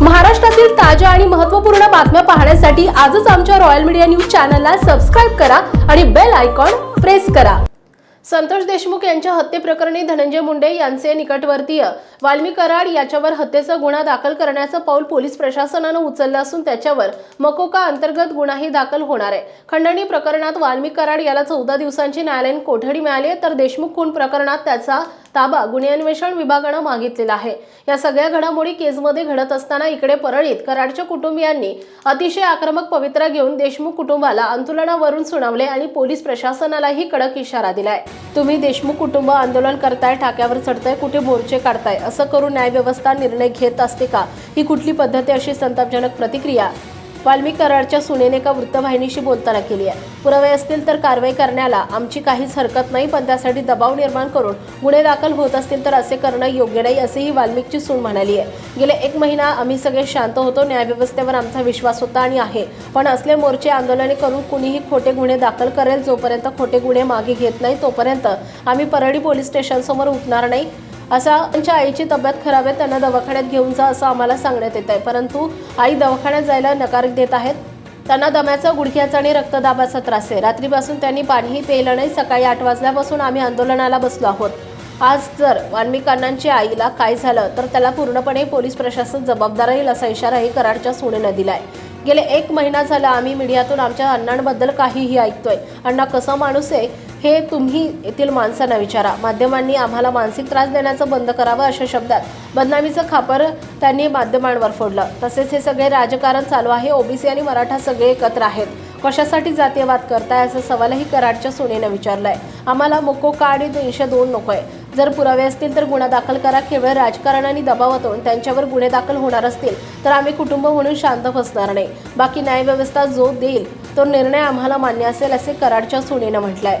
महाराष्ट्रातील ताज्या आणि महत्त्वपूर्ण बातम्या पाहण्यासाठी आजच आमच्या रॉयल मीडिया न्यूज चॅनलला सबस्क्राईब करा आणि बेल आयकॉन प्रेस करा. संतोष देशमुख यांच्या हत्येप्रकरणी धनंजय मुंडे यांचे निकटवर्तीय वाल्मी कराड याच्यावर हत्येचा गुन्हा दाखल करण्याचं पाऊल पोलीस प्रशासनानं उचललं असून त्याच्यावर मकोका अंतर्गत गुन्हाही दाखल होणार आहे. खंडणी प्रकरणात वाल्मी कराड याला चौदा दिवसांची न्यायालयीन कोठडी मिळाली आहे तर देशमुख खून प्रकरणात त्याचा ताबा गुन्हे अन्वेषण विभागानं मागितलेला आहे. या सगळ्या घडामोडी केसमध्ये घडत असताना इकडे परळीत कराडच्या कुटुंबियांनी अतिशय आक्रमक पवित्रा घेऊन देशमुख कुटुंबाला आंदोलनावरून सुनावले आणि पोलीस प्रशासनालाही कडक इशारा दिलाय. तुम्ही देशमुख कुटुंब आंदोलन करताय टाक्यावर चढताय कुठे मोर्चे काढताय असं करून न्यायव्यवस्था निर्णय घेत असते का? ही कुठली पद्धती अशी संतापजनक प्रतिक्रिया वाल्मिक कराडच्या सुनेने एका वृत्तवाहिनीशी बोलताना केली आहे. पुरावे असतील तर कारवाई करण्याला आमची काहीच हरकत नाही पण त्यासाठी दबाव निर्माण करून गुन्हे दाखल होत असतील तर असे करणं योग्य नाही असेही वाल्मिकची सून म्हणाली आहे. गेले एक महिना आम्ही सगळे शांत होतो न्यायव्यवस्थेवर आमचा विश्वास होता आणि आहे. पण असले मोर्चे आंदोलने करून कुणीही खोटे गुन्हे दाखल करेल जोपर्यंत खोटे गुन्हे मागे घेत नाही तोपर्यंत आम्ही परळी पोलीस स्टेशनसमोर उठणार नाही. असा त्यांच्या आईची तब्येत खराब आहे त्यांना दवाखान्यात घेऊन जा असं आम्हाला सांगण्यात येत आहे परंतु आई दवाखान्यात जायला नकार देत आहेत. त्यांना दम्याचा गुडघ्याचा आणि रक्तदाबाचा त्रास आहे. रात्रीपासून त्यांनी पाणीही प्यायलं नाही सकाळी आठ वाजल्यापासून आम्ही आंदोलनाला बसलो आहोत. आज जर वाल्मिकांनांची आईला काय झालं तर त्याला पूर्णपणे पोलीस प्रशासन जबाबदार राहील असा इशाराही कराडच्या सुनेनं दिलाय गेले एक महिना झाला आम्ही मीडियातून आमच्या अण्णांबद्दल काहीही ऐकतोय. अण्णा कसा माणूस आहे हे तुम्ही येथील माणसांना विचारा. माध्यमांनी आम्हाला मानसिक त्रास देण्याचं बंद करावं अशा शब्दात बदनामीचं खापर त्यांनी माध्यमांवर फोडलं. तसेच हे सगळे राजकारण चालू आहे. ओबीसी आणि मराठा सगळे एकत्र आहेत. कशासाठी जातीयवाद करताय असा सवालही कराडच्या सुनेनं विचारलाय. आम्हाला मोकोका आणि दोनशे दोन नकोय. जर पुरावे असतील तर गुन्हा दाखल करा. केवळ राजकारणाने दबावातून त्यांच्यावर गुन्हे दाखल होणार असतील तर आम्ही कुटुंब म्हणून शांत बसणार नाही. बाकी न्यायव्यवस्था जो देईल तो निर्णय आम्हाला मान्य असेल असे कराडच्या सुनेनं म्हटलंय.